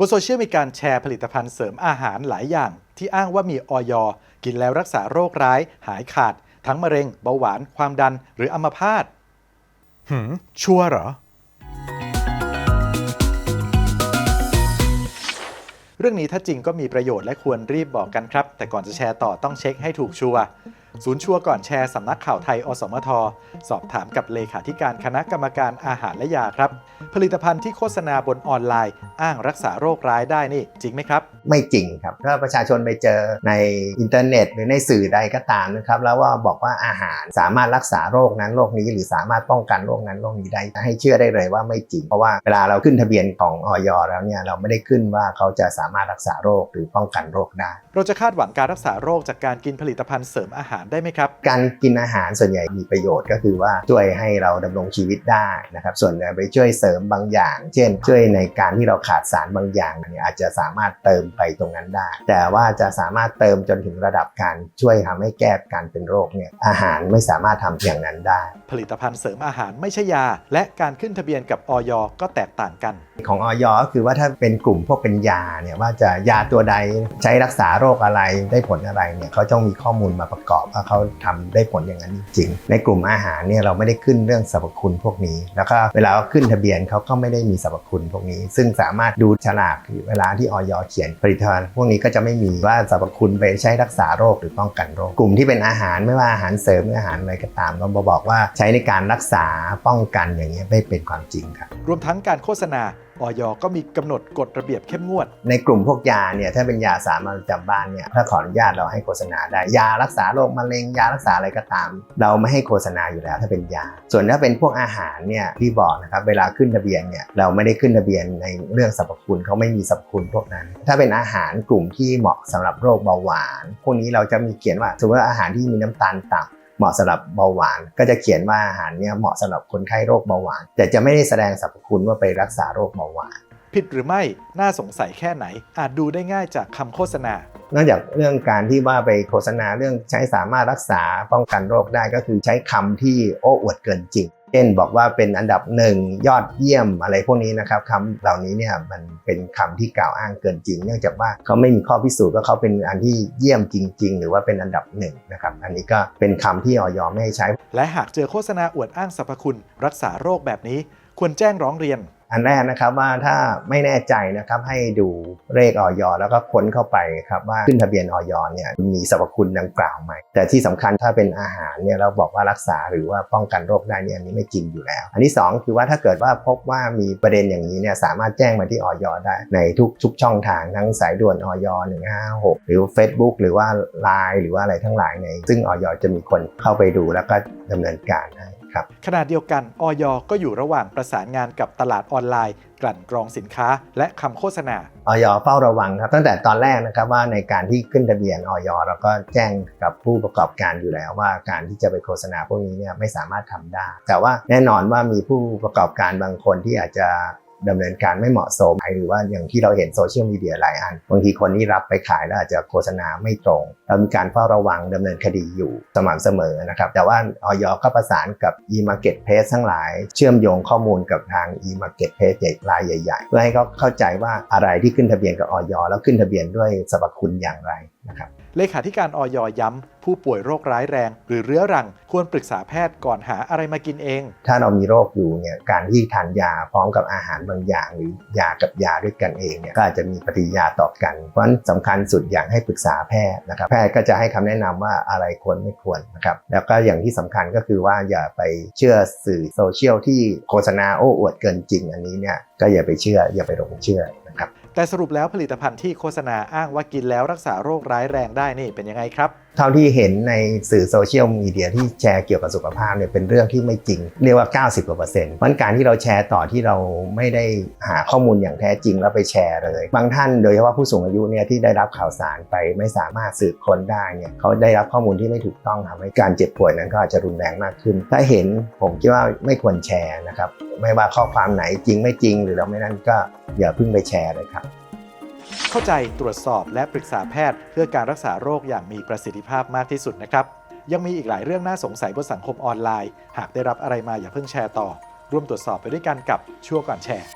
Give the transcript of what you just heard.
บนโซเชียลมีการแชร์ผลิตภัณฑ์เสริมอาหารหลายอย่าง ที่อ้างว่ามีออยกินแล้วรักษาโรคร้าย หายขาด ทั้งมะเร็ง เบาหวาน ความดัน หรืออัมพาตหืม ชัวร์เหรอ เรื่องนี้ถ้าจริงก็มีประโยชน์และควรรีบบอกกันครับ แต่ก่อนจะแชร์ต่อต้องเช็คให้ถูกชัวร์ ศูนย์ชัวร์ก่อนแชร์สำนักข่าวไทย อสมท สอบถามกับเลขาธิการคณะกรรมการอาหารและยาครับ ผลิตภัณฑ์ที่โฆษณาบนออนไลน์ อ้างรักษาโรคร้ายได้นี่ จริงไหมครับ ไม่จริงครับ ถ้าประชาชนไปเจอในอินเทอร์เน็ต หรือในสื่อใดก็ตามนะครับ แล้วว่าบอกว่าอาหารสามารถรักษาโรคนั้นโรคนี้ หรือสามารถป้องกันโรคนั้นโรคนี้ได้ให้เชื่อได้เลยว่าไม่จริง เพราะว่าเวลาเราขึ้นทะเบียนของออยแล้วเนี่ยเราไม่ได้ขึ้นว่าเขาจะสามารถรักษาโรคหรือป้องกันโรคได้ เราจะคาดหวังการรักษาโรคจากการกินผลิตภัณฑ์เสริมอาหารได้ไหมครับ การกินอาหารส่วนใหญ่มีประโยชน์ก็คือว่าช่วยให้เราดำรงชีวิตได้นะครับ ส่วนไปช่วยเสริมบางอย่าง เช่น ช่วยในการที่เราขาดสารบางอย่างเนี่ยอาจจะสามารถเติมไปตรงนั้นได้ แต่ว่าจะสามารถเติมจนถึงระดับการช่วยทำให้แก้การเป็นโรคเนี่ยอาหารไม่สามารถทำอย่างนั้นได้ ผลิตภัณฑ์เสริมอาหารไม่ใช่ยา และการขึ้นทะเบียนกับออยก็แตกต่างกัน ของออยก็คือว่าถ้าเป็นกลุ่มพวกเป็นยาเนี่ยว่าจะยาตัวใดใช้รักษาโรคอะไรได้ผลอะไรเนี่ยเขาต้องมีข้อมูลมาประกอบว่าเขาทำได้ผลอย่างนั้นจริงในกลุ่มอาหารเนี่ยเราไม่ได้ขึ้นเรื่องสรรพคุณพวกนี้ แล้วก็เวลาขึ้นทะเบียนเขาก็ไม่ได้มีสรรพคุณพวกนี้ ซึ่งสามารถดูฉลากเวลาที่ออยเขียนผลิตภัณฑ์พวกนี้ก็จะไม่มีว่าสรรพคุณไปใช้รักษาโรคหรือป้องกันโรค กลุ่มที่เป็นอาหารไม่ว่าอาหารเสริมหรืออาหารอะไรก็ตามก็บอกว่าใช้ในการรักษาป้องกันอย่างนี้ยไม่เป็นความจริงครับรวมทั้งการโฆษณา ออยก็มีกำหนดกฎระเบียบเข้มงวด ในกลุ่มพวกยาเนี่ยถ้าเป็นยาสามัญประจำบ้านเนี่ยถ้าขออนุญาตเราให้โฆษณาได้ ยารักษาโรคมะเร็งยารักษาอะไรก็ตาม เราไม่ให้โฆษณาอยู่แล้วถ้าเป็นยา ส่วนถ้าเป็นพวกอาหารเนี่ยที่บอกนะครับเวลาขึ้นทะเบียนเนี่ยเราไม่ได้ขึ้นทะเบียนในเรื่องสรรพคุณเขาไม่มีสรรพคุณพวกนั้น ถ้าเป็นอาหารกลุ่มที่เหมาะสำหรับโรคเบาหวาน พวกนี้เราจะมีเขียนว่าสมมติว่าอาหารที่มีน้ำตาลต่ำ เหมาะสำหรับเบาหวาน ก็จะเขียนว่าอาหารเนี่ยเหมาะสำหรับคนไข้โรคเบาหวาน แต่จะไม่ได้แสดงสรรพคุณว่าไปรักษาโรคเบาหวาน ผิดหรือไม่น่าสงสัยแค่ไหน อาจดูได้ง่ายจากคำโฆษณา นอกจากเรื่องการที่ว่าไปโฆษณาเรื่องใช้สามารถรักษาป้องกันโรคได้ก็คือใช้คำที่โอ้อวดเกินจริงเช่นบอกว่าเป็นอันดับหนึ่งยอดเยี่ยมอะไรพวกนี้นะครับคำเหล่านี้เนี่ยมันเป็นคำที่กล่าวอ้างเกินจริง เนื่องจากว่าเขาไม่มีข้อพิสูจน์ว่าเขาเป็นอันที่เยี่ยมจริง ๆ หรือว่าเป็นอันดับหนึ่งนะครับอันนี้ก็เป็นคำที่ออยไม่ให้ใช้ และหากเจอโฆษณาอวดอ้างสรรพคุณ รักษาโรคแบบนี้ควรแจ้งร้องเรียน อันแรกนะครับว่าถ้าไม่แน่ใจนะครับให้ดูเลขออยแล้วก็ค้นเข้าไปครับว่าขึ้นทะเบียนออยเนี่ยมีสรรพคุณดังกล่าวไหมแต่ที่สำคัญถ้าเป็นอาหารเนี่ยเราบอกว่ารักษาหรือว่าป้องกันโรคได้เนี่ยอันนี้ไม่จริงอยู่แล้ว อันที่สองคือว่าถ้าเกิดว่าพบว่ามีประเด็นอย่างนี้เนี่ยสามารถแจ้งมาที่ออยได้ในทุกทุกช่องทางทั้งสายด่วนออย156 หรือ Facebook หรือว่า Line หรือว่าอะไรทั้งหลายในซึ่งออยจะมีคนเข้าไปดูแล้วก็ดำเนินการให้ ครับขณะเดียวกันออยก็อยู่ระหว่างประสานงานกับตลาดออนไลน์ กลั่นกรองสินค้า และคำโฆษณาออยเฝ้าระวังครับตั้งแต่ตอนแรกนะครับว่าในการที่ขึ้นทะเบียนออยเราก็แจ้งกับผู้ประกอบการอยู่แล้วว่าการที่จะไปโฆษณาพวกนี้เนี่ยไม่สามารถทำได้ แต่ว่าแน่นอนว่ามีผู้ประกอบการบางคนที่อาจจะ ดำเนินการไม่เหมาะสมหรือว่าอย่างที่เราเห็นโซเชียลมีเดียหลายอันบางทีคนที่รับไปขายแล้วอาจจะโฆษณาไม่ตรงเรามีการเฝ้าระวังดำเนินคดีอยู่สม่ำเสมอนะครับแต่ว่าออยก็ประสานกับ e-marketplace ทั้งหลาย เชื่อมโยงข้อมูลกับทาง e-marketplace ใหญ่รายใหญ่ ๆ เพื่อให้เขาเข้าใจว่าอะไรที่ขึ้นทะเบียนกับออยแล้วขึ้นทะเบียนด้วยสรรพคุณอย่างไร นะครับเลขาธิการออยย้ำ ผู้ป่วยโรคร้ายแรง หรือเรื้อรังควรปรึกษาแพทย์ก่อนหาอะไรมากินเอง ถ้าเรามีโรคอยู่เนี่ยการที่ทานยาพร้อมกับอาหารบางอย่างหรือยากับยาด้วยกันเองเนี่ยก็อาจจะมีปฏิกิริยาต่อกัน เพราะฉะนั้นสำคัญสุดอย่างให้ปรึกษาแพทย์นะครับแพทย์ก็จะให้คำแนะนำว่าอะไรควรไม่ควรนะครับแล้วก็อย่างที่สำคัญก็คือว่าอย่าไปเชื่อสื่อโซเชียลที่โฆษณาโอ้อวดเกินจริง อันนี้เนี่ยก็อย่าไปเชื่ออย่าไปหลงเชื่อนะครับ แต่สรุปแล้วผลิตภัณฑ์ที่โฆษณาอ้างว่ากินแล้วรักษาโรคร้ายแรงได้นี่เป็นยังไงครับเท่าที่เห็นในสื่อโซเชียลมีเดียที่แชร์เกี่ยวกับสุขภาพเนี่ยเป็นเรื่องที่ไม่จริง เรียกว่า 90กว่าเปอร์เซ็นต์เพราะฉะนั้นการที่เราแชร์ต่อที่เราไม่ได้หาข้อมูลอย่างแท้จริงแล้วไปแชร์เลย บางท่านโดยเฉพาะผู้สูงอายุเนี่ยที่ได้รับข่าวสารไปไม่สามารถสืบค้นได้เนี่ยเขาได้รับข้อมูลที่ไม่ถูกต้องทำให้การเจ็บป่วยนั้นก็อาจจะรุนแรงมากขึ้น ถ้าเห็นผมคิดว่าไม่ควรแชร์นะครับไม่ว่าข้อความไหนจริงไม่จริง หรือเราไม่นั่นก็อย่าเพิ่งไปแชร์เลยครับ เข้าใจตรวจสอบและปรึกษาแพทย์ เพื่อการรักษาโรคอย่างมีประสิทธิภาพมากที่สุดนะครับ ยังมีอีกหลายเรื่องน่าสงสัยบนสังคมออนไลน์ หากได้รับอะไรมาอย่าเพิ่งแชร์ต่อ ร่วมตรวจสอบไปด้วยกันกับชั่วก่อนแชร์